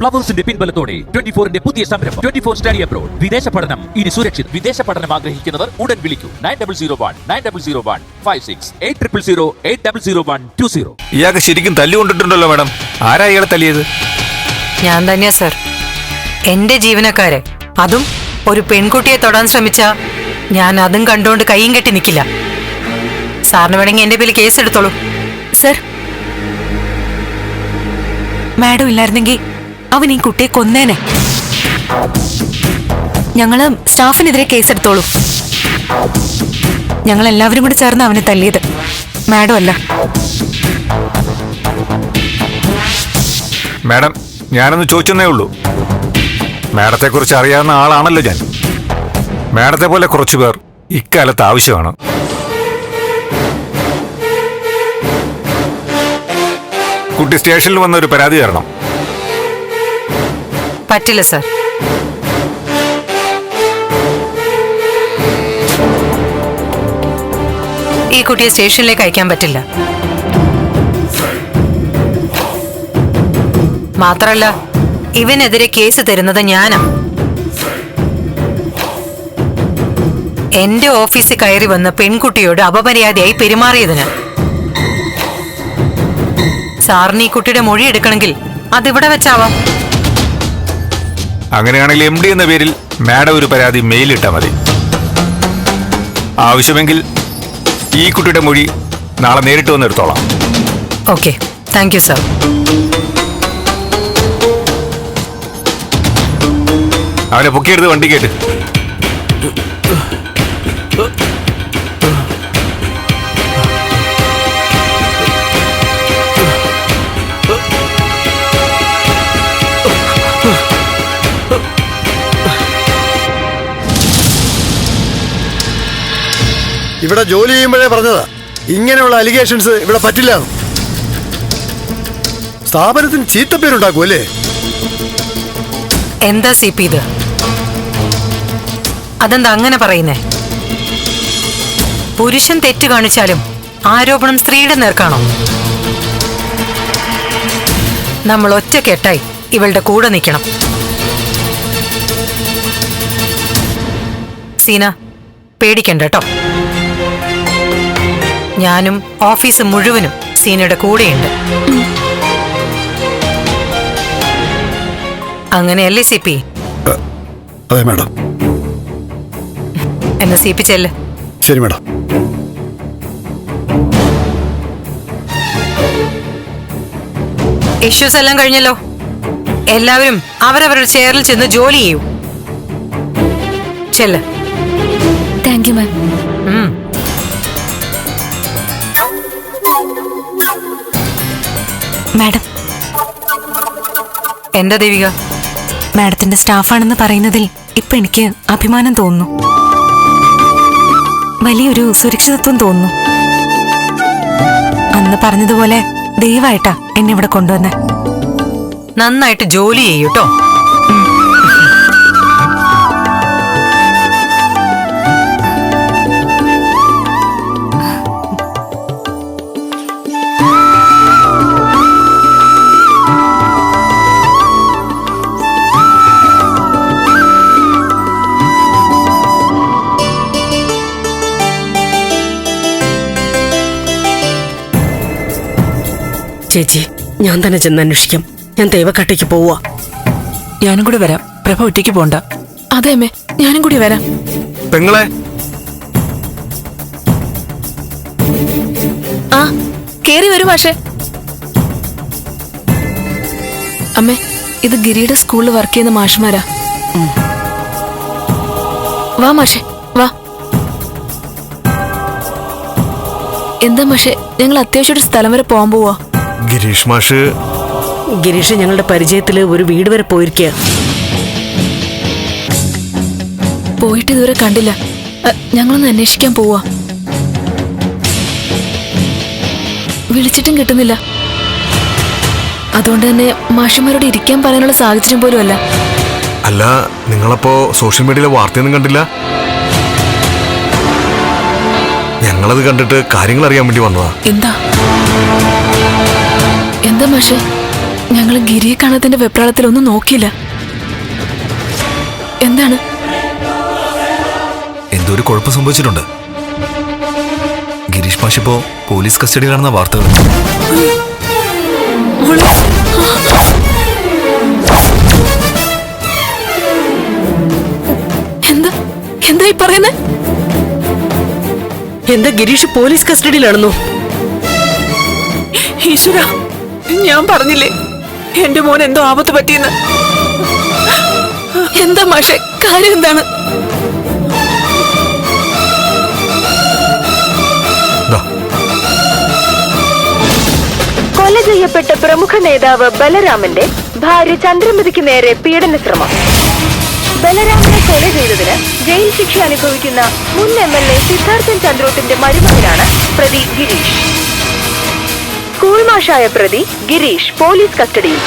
പ്ലവേഴ്സിന്റെ പിൻബലത്തോടെ twenty ഫോറിന്റെ പുതിയ സംരംഭം. Twenty four study abroad. വിദേശ പഠനം. ഇനി സുരക്ഷിത്. വിദേശ പഠനം ആഗ്രഹിക്കുന്നവർ ഉടൻ വിളിക്കൂ. Nine double zero one nine double zero one five six eight triple zero eight double zero one two zero. ഇയാൾക്ക് ശരിക്കും തല്ലുകൊണ്ടിട്ടുണ്ടല്ലോ മാഡം. ആരാ ഇയാളെ തല്ലിയത്? ഞാൻ തന്നെയാ സർ. എന്റെ ജീവനക്കാരെ. അതും ഒരു പെൺകുട്ടിയെ തൊടാൻ ശ്രമിച്ച ഞാൻ അതും കണ്ടുകൊണ്ട് കൈയും കെട്ടി നിൽക്കില്ല സാറിന് വേണമെങ്കിൽ എന്റെ പേരിൽ കേസ് എടുത്തോളൂ സർ. മാഡം ഇല്ലായിരുന്നെങ്കിൽ അവൻ ഈ കുട്ടിയെ കൊന്നേനെ. ഞങ്ങൾ സ്റ്റാഫിനെതിരെ കേസെടുത്തോളൂ. ഞങ്ങൾ എല്ലാവരും കൂടി ചേർന്ന് അവനെ തല്ലിയത്. മാഡം അല്ല. മാഡം ഞാനൊന്ന് ചോദിച്ചെന്നേ ഉള്ളൂ. മാഡത്തെ കുറിച്ച് അറിയാവുന്ന ആളാണല്ലോ ഞാൻ. മാഡത്തെ പോലെ കുറച്ചു പേർ ഇക്കാലത്ത് ആവശ്യമാണ്. കുട്ടി സ്റ്റേഷനിൽ വന്ന ഒരു പരാതി തരണം. പറ്റില്ല സർ. ഈ കുട്ടിയെ സ്റ്റേഷനിലേക്ക് അയക്കാൻ പറ്റില്ല. മാത്രല്ല ഇവനെതിരെ കേസ് തരുന്നത് ഞാനാ. എന്റെ ഓഫീസിൽ കയറി വന്ന പെൺകുട്ടിയോട് അപമര്യാദയായി പെരുമാറിയതിന്. സാറിന് ഈ കുട്ടിയുടെ മൊഴി എടുക്കണമെങ്കിൽ അതിവിടെ വെച്ചാവാം. അങ്ങനെയാണെങ്കിൽ എം ഡി എന്ന പേരിൽ മാഡം ഒരു പരാതി മെയിലിട്ടാൽ മതി. ആവശ്യമെങ്കിൽ ഈ കുട്ടിയുടെ മൊഴി നാളെ നേരിട്ട് വന്നെടുത്തോളാം ഓക്കെ താങ്ക് യു സർ അവനെ പൊക്കിയെടുത്ത് വണ്ടി കേട്ട്. ഇവിടെ ജോലി ചെയ്യുമ്പോഴേ പറഞ്ഞതാ. ഇങ്ങനെയുള്ള അലിഗേഷൻസ് ഇവിടെ പറ്റില്ല സ്ഥാപനത്തിന് ചീത്തപ്പേരുണ്ടാക്കും അല്ലേ? എന്താ സി പി ഇത്? അതെന്താ അങ്ങനെ പറയുന്നേ? പുരുഷൻ തെറ്റ് കാണിച്ചാലും ആരോപണം സ്ത്രീയുടെ നേർക്കാണോ? നമ്മൾ ഒറ്റക്കെട്ടായി ഇവളുടെ കൂടെ നിൽക്കണം. സീന പേടിക്കണ്ട കേട്ടോ. ഞാനും ഓഫീസ് മുഴുവനും സീനയുടെ കൂടെയുണ്ട്. അങ്ങനെയല്ലേ സി പി? അതെ മാഡം. എന്നെ സി പി ചെല്ല്. ശരി മാഡം. ഇഷ്യൂസ് എല്ലാം കഴിഞ്ഞല്ലോ. എല്ലാവരും അവരവരുടെ ചെയറിൽ ചെന്ന് ജോലി ചെയ്യൂ. ചെല്ല്. Thank you ma'am. മാഡം. എന്താ ദേവിക? മാഡത്തിന്റെ സ്റ്റാഫാണെന്ന് പറയുന്നതിൽ ഇപ്പൊ എനിക്ക് അഭിമാനം തോന്നുന്നു. വലിയൊരു സുരക്ഷിതത്വം തോന്നുന്നു. അന്ന് പറഞ്ഞതുപോലെ ദയവായിട്ടാ എന്നെ ഇവിടെ കൊണ്ടുവന്നേ. നന്നായിട്ട് ജോലി ചെയ്യൂ ചേച്ചി ഞാൻ തന്നെ ചെന്ന് അന്വേഷിക്കാം. ഞാൻ തേവക്കാട്ടേക്ക് പോവാ ഞാനും കൂടി വരാം. പ്രഭ ഒറ്റയ്ക്ക് പോണ്ട. അതെ അമ്മേ ഞാനും കൂടി വരാം. പെങ്ങളെ. ആ കേറി വരൂ പക്ഷേ അമ്മേ ഇത് ഗിരിയുടെ സ്കൂളിൽ വർക്ക് ചെയ്യുന്ന മാഷ്മാരാ. വാ മാഷേ വാ. എന്താ മാഷേ ഞങ്ങൾ അത്യാവശ്യം ഒരു സ്ഥലം വരെ പോകാൻ പോവാ. ഗിരീഷ് മാഷ്. ഗിരീഷ് ഞങ്ങളുടെ പരിചയത്തിൽ ഒരു വീട് വരെ പോയിരിക്കുക പോയിട്ട് ഇതുവരെ കണ്ടില്ല. അ, ഞങ്ങളൊന്ന് അന്വേഷിക്കാൻ പോവാ. വിളിച്ചിട്ടും കിട്ടുന്നില്ല. അതുകൊണ്ട് തന്നെ മാഷന്മാരോട് ഇരിക്കാൻ പറയാനുള്ള സാഹചര്യം പോലും അല്ല. അല്ല നിങ്ങളപ്പോ സോഷ്യൽ മീഡിയയിലെ വാർത്തയൊന്നും കണ്ടില്ല? ഞങ്ങളത് കണ്ടിട്ട് കാര്യങ്ങൾ അറിയാൻ വേണ്ടി വന്നതാ. എന്താ? എന്താ മാഷെ? ഞങ്ങൾ ഗിരിയെ കാണാത്തിന്റെ വെപ്രാളത്തിൽ ഒന്നും നോക്കിയില്ല. എന്താണ്? എന്തോ ഒരു കുഴപ്പം സംഭവിച്ചിട്ടുണ്ട്. ഗിരീഷ് മാഷ് ഇപ്പോ പോലീസ് കസ്റ്റഡിയിലാണെന്ന വാർത്തകൾ. എന്താ? എന്തായി പറയുന്നേ? എന്താ ഗിരീഷ് പോലീസ് കസ്റ്റഡിയിലാണെന്നോ? ഈശ്വര. ഞാൻ പറഞ്ഞില്ലേ? എന്റെ മോൻ എന്തോ ആപത്ത് പറ്റിയെന്ന്. എന്താ മാഷെ കാര്യം എന്താണ്? ദാ. കൊല ചെയ്യപ്പെട്ട പ്രമുഖ നേതാവ് ബലരാമന്റെ ഭാര്യ ചന്ദ്രമതിക്ക് നേരെ പീഡന ശ്രമം ബലരാമനെ കൊല ചെയ്തതിന് ജയിൽ ശിക്ഷ അനുഭവിക്കുന്ന മുൻ എം എൽ എ സിദ്ധാർത്ഥൻ ചന്ദ്രോത്തിന്റെ മരുമകനാണ് പ്രതി ഗിരീഷ്. സ്കൂൾ മാഷായ പ്രതി ഗിരീഷ് പോലീസ് കസ്റ്റഡിയിൽ.